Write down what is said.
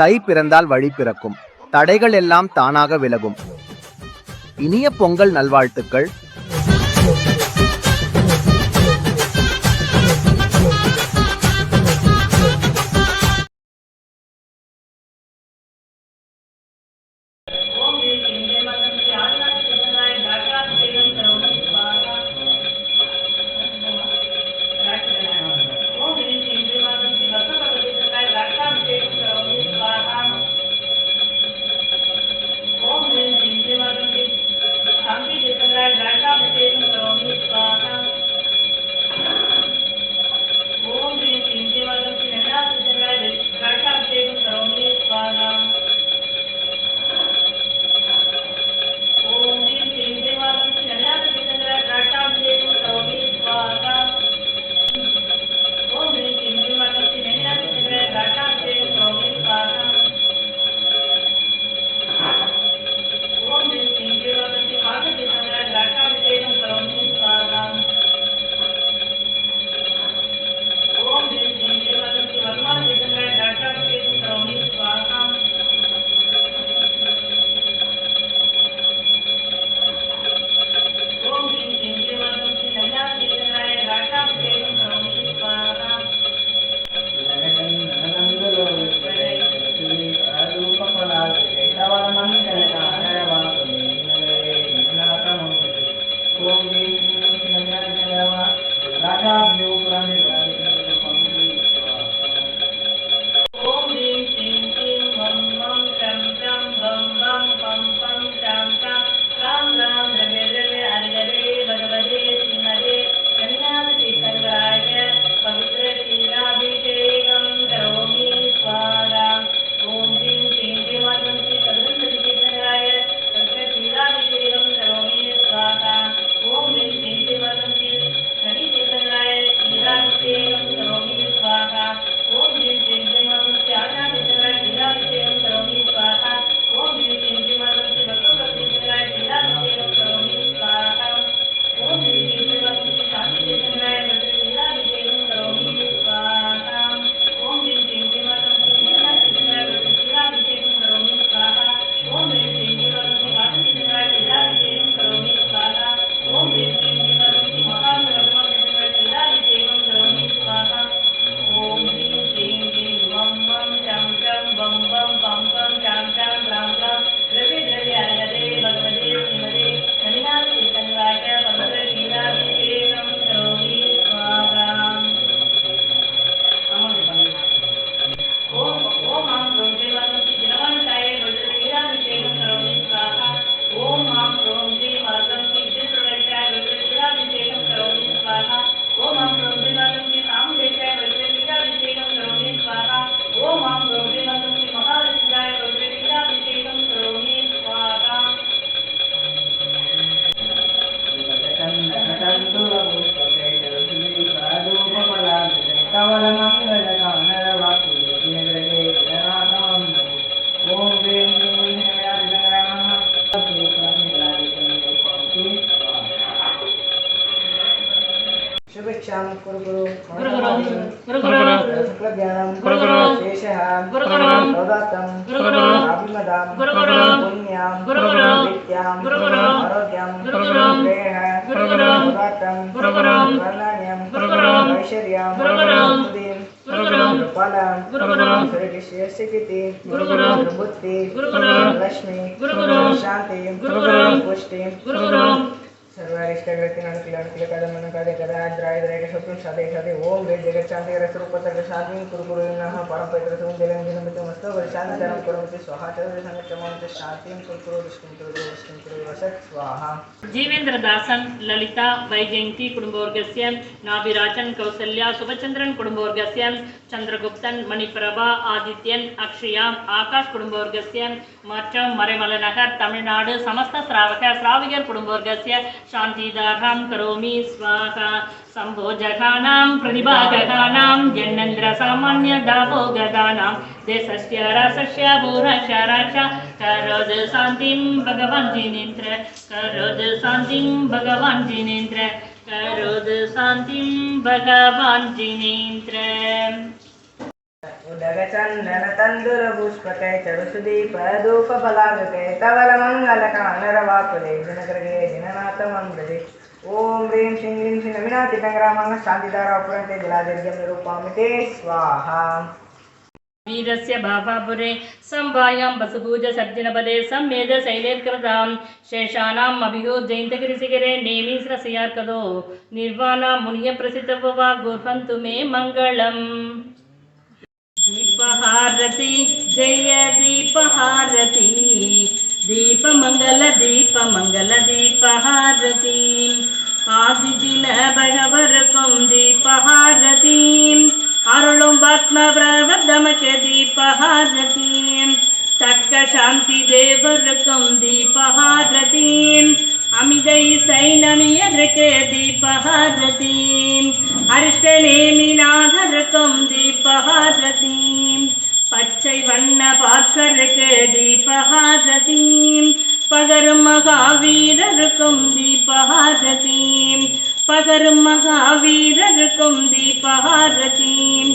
தை பிறந்தால் வழி பிறக்கும். தடைகள் எல்லாம் தானாக விலகும். இனிய பொங்கல் நல்வாழ்த்துக்கள். गुरुगुरु गुरुगुरु शुक्लज्ञानं शेषः प्रदातं अभिमदां पुण्यां विद्यां आरोग्यं प्रदातं कर्णाण्यं ऐश्वर्यं सुदीं फलं श्रीकृष्णस्थिति बुद्धि लक्ष्मी शान्तिं पुष्टिं સર્વારિષ્ટગ્રતિ અણકિલ અણકિલ કદમ કદે કદાદ્રાય દરેક શત્રુ સાથે સાથે ઓમ રે જગચ્છાંતિ રસરૂપતર શાંતિ કુરુ કુરુ નઃ પરમ પવિત્ર તું જલમ જલમ તું મસ્તો વર્ષાન ધરમ કરોતિ સ્વાહા ચતુર સંગચમોતિ શાંતિ કુરુ ஜீவேந்திரதாசன் லலிதா வைஜெயந்தி குடும்பவர்கசிய நாபிராஜன் கௌசல்யா சுபச்சந்திரன் குடும்பவர்கசிய சந்திரகுப்தன் மணிபிரபா ஆதித்யன் அக்ஷயா ஆகாஷ் குடும்பவர்கசிய மற்றும் மறைமலை நகர் தமிழ்நாடு சமஸ்த சிராவிகர் குடும்பவர்கசிய शान्तिदारां करोमि स्वाहा। सम्भोजकानां प्रतिभागतानां जन्नेन्द्रसामान्यदापोगतानां देशस्य रसस्य भोराशा करोद् शान्तिं भगवान् जिनेन्द्र करोद् शान्तिं भगवान् जिनेन्द्र करोद् शान्तिं भगवान् जिनेन्द्र वाकुले दिनकरगे दिननाथ मंगले ओम ह्रीं श्रीं ह्रीं श्रीं नमिनाति टङ्गरामः शान्तिधारा पुरन्ते जलादिर्घ्यं निरूपामिते स्वाहा वीरस्य भाभापुरे सम्भायां वसुपूजसर्जनपदे सम्मेद शैलेत्कृतां शेषाणाम् अभिहोज्जयन्तगिरिशिखरे नेमीस्रसयार्कदो निर्वाणा मुनियप्रसिद्धवा गुर्वन्तु मे मङ्गलम् दीपहारति जय दीपहारति दीपमङ्गल दीपमङ्गल दीपहारति ஆதிஜின பகவருக்கும் தீபஹாரதீம் அருளும் பத்ம பிரபதமக்கு தீபஹாரதீம் தக்க சாந்தி தேவருக்கும் தீபஹாரதீம் அமிதை சைனமியருக்கு தீபஹாரதீம் அரிஷ்டநேமிநாதருக்கும் தீபஹாரதீம் பச்சை வண்ண பார்ஸ்வருக்கு தீபஹாரதீம் பகரும் மகாவீரருக்கும் தீபஹாரதீம் பகரும் மகாவீரருக்கும் தீபஹாரதீம்